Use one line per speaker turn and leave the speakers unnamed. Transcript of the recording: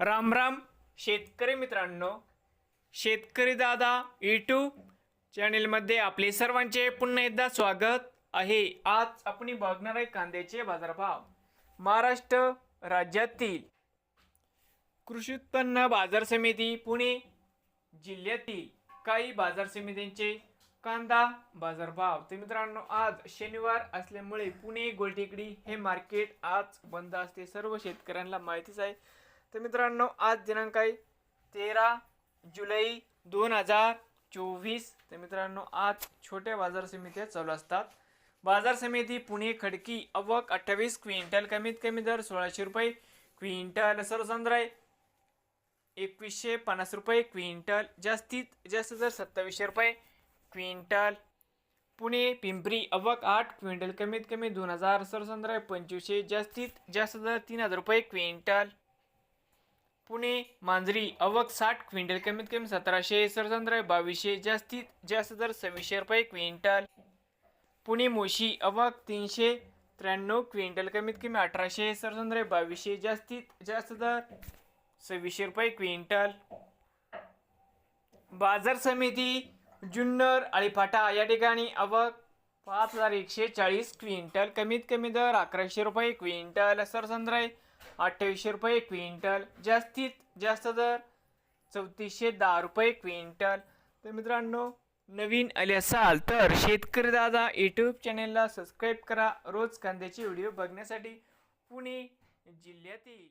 राम राम शेतकरी मित्रांनो. शेतकरी दादा यूट्यूब चॅनेलमध्ये आपले सर्वांचे पुन्हा एकदा स्वागत आहे. आज आपण बघणार आहे कांद्याचे बाजारभाव. महाराष्ट्र राज्यातील कृषी उत्पन्न बाजार समिती पुणे जिल्ह्यातील काही बाजार समित्यांचे कांदा बाजारभाव. तर मित्रांनो आज शनिवार असल्यामुळे पुणे गोलटेकडी हे मार्केट आज बंद असते. सर्व शेतकऱ्यांना माहितीच आहे. तर मित्रांनो आज दिनांक आहे तेरा जुलै दोन हजार चोवीस. तर मित्रांनो आज छोट्या बाजार समित्या चालू असतात. बाजार समिती पुणे खडकी अवक अठ्ठावीस क्विंटल कमीत कमी दर सोळाशे रुपये क्विंटल सर्वसांद्राय एकवीसशे पन्नास रुपये क्विंटल जास्तीत जास्त दर सत्तावीसशे रुपये क्विंटल पुणे पिंपरी अवक आठ क्विंटल कमीत कमी दोन हजार सरसंद्र पंचवीसशे जास्तीत जास्त दर तीन हजार रुपये क्विंटल पुणे मांजरी अवक साठ क्विंटल कमीत कमी सतराशे सरसंद्राय बावीसशे जास्तीत जास्त दर सव्वीसशे रुपये क्विंटल. पुणे मोशी अवक तीनशे त्र्याण्णव क्विंटल कमीत कमी अठराशे सरसंद्राय बावीसशे जास्तीत जास्त दर सव्वीसशे रुपये क्विंटल. बाजार समिती जुन्नर आळीफाटा या ठिकाणी आवक पाच हजार एकशे चाळीस क्विंटल कमीत कमी दर अकराशे रुपये क्विंटल. सरसंद्राय अठ्ठावीसशे रुपये क्विंटल. जास्तीत जास्त दर चौतीसशे दहा रुपये क्विंटल. तर मित्रांनो नवीन आले असाल तर शेतकरी दादा यूट्यूब चॅनेलला सबस्क्राईब करा. रोज कांद्याचे व्हिडिओ बघण्यासाठी पुणे जिल्ह्यातील.